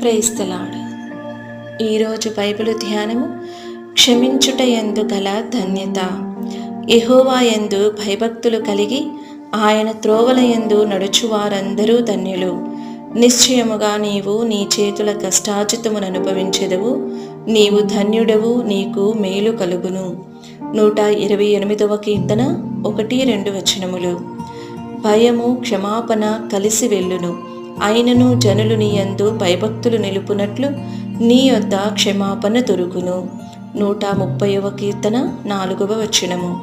ప్రేస్తలాడు ఈరోజు బైబిల్ ధ్యానము క్షమించుట ఎందు గల ధన్యత. ఎహోవా ఎందు భయభక్తులు కలిగి ఆయన త్రోవల ఎందు నడుచువారందరూ ధన్యులు. నిశ్చయముగా నీవు నీ చేతుల కష్టాచితమును అనుభవించెదవు. నీవు ధన్యుడవు నీకు మేలు కలుగును. నూట ఇరవై ఎనిమిదవ కీర్తన ఒకటి రెండు వచనములు. భయము క్షమాపణ కలిసి వెళ్ళును. అయినను జనులు నీ యందు భయభక్తులు నిలుపునట్లు నీ యొద్ద క్షమాపణ దొరుకును. నూట ముప్పైవ కీర్తన నాలుగవ వచనము.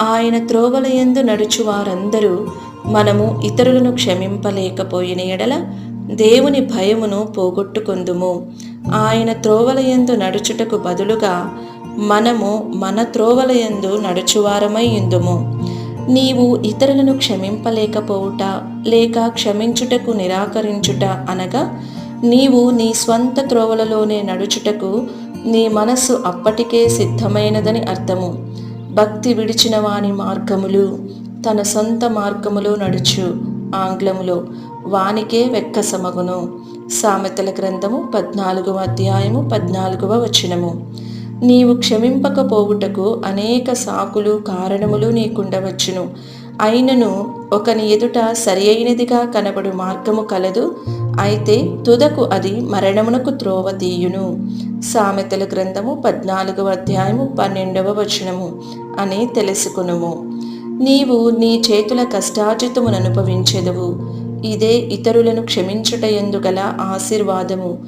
ఆయన త్రోవలయందు నడుచువారందరూ నడుచు వారందరూ మనము ఇతరులను క్షమింపలేకపోయిన ఎడల దేవుని భయమును పోగొట్టుకొందుము. ఆయన త్రోవలయందు నడుచుటకు బదులుగా మనము మన త్రోవలయందు నడుచువారమై ఇందుము నీవు ఇతరులను క్షమింపలేకపోవుట లేక క్షమించుటకు నిరాకరించుట అనగా నీవు నీ స్వంత త్రోవలలోనే నడుచుటకు నీ మనస్సు అప్పటికే సిద్ధమైనదని అర్థము. భక్తి విడిచిన వాని మార్గములు తన సొంత మార్గములో నడుచు ఆంగ్లములో. వానికే వెక్కసమగును సామెతల గ్రంథము పద్నాలుగవ అధ్యాయము పద్నాలుగవ వచనము. నీవు క్షమింపకపోవుటకు అనేక సాకులు కారణములు నీకుండవచ్చును. అయినను ఒకని ఎదుట సరి అయినదిగా కనబడు మార్గము కలదు అయితే తుదకు అది మరణమునకు త్రోవ తీయును. సామెతల గ్రంథము పద్నాలుగవ అధ్యాయము పన్నెండవ వచనము అని తెలుసుకునుము. నీవు నీ చేతుల కష్టార్జితమును అనుభవించెదవు. ఇదే ఇతరులను క్షమించుట ఎందుగల ఆశీర్వాదము.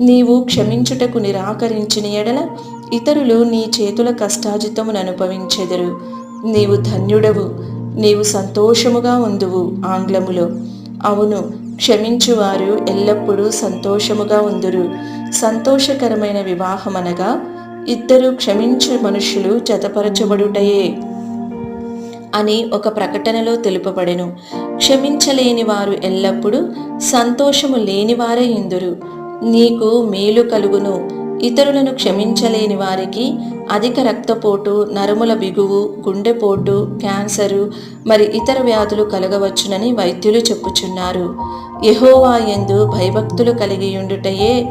నీవు క్షమించుటకు నిరాకరించిన ఎడల ఇతరులు నీ చేతుల కష్టాజితమును అనుభవించెదరు. నీవు ధన్యుడవు నీవు సంతోషముగా ఉందువు ఆంగ్లములో. అవును క్షమించువారు ఎల్లప్పుడూ సంతోషముగా ఉందురు. సంతోషకరమైన వివాహం అనగా ఇద్దరు క్షమించు మనుషులు జతపరచబడుటయే అని ఒక ప్రకటనలో తెలుపబడెను. క్షమించలేని వారు ఎల్లప్పుడూ సంతోషము లేనివారే ఇందురు. నీకు మేలు కలుగును. ఇతరులను క్షమించలేని వారికి అధిక రక్తపోటు నరముల బిగువు గుండెపోటు క్యాన్సరు మరి ఇతర వ్యాధులు కలగవచ్చునని వైద్యులు చెప్పుచున్నారు. యహోవా ఎందు భయభక్తులు కలిగి ఉండుటయే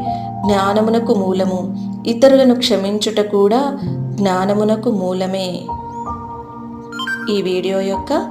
జ్ఞానమునకు మూలము. ఇతరులను క్షమించుట కూడా జ్ఞానమునకు మూలమే. ఈ వీడియో యొక్క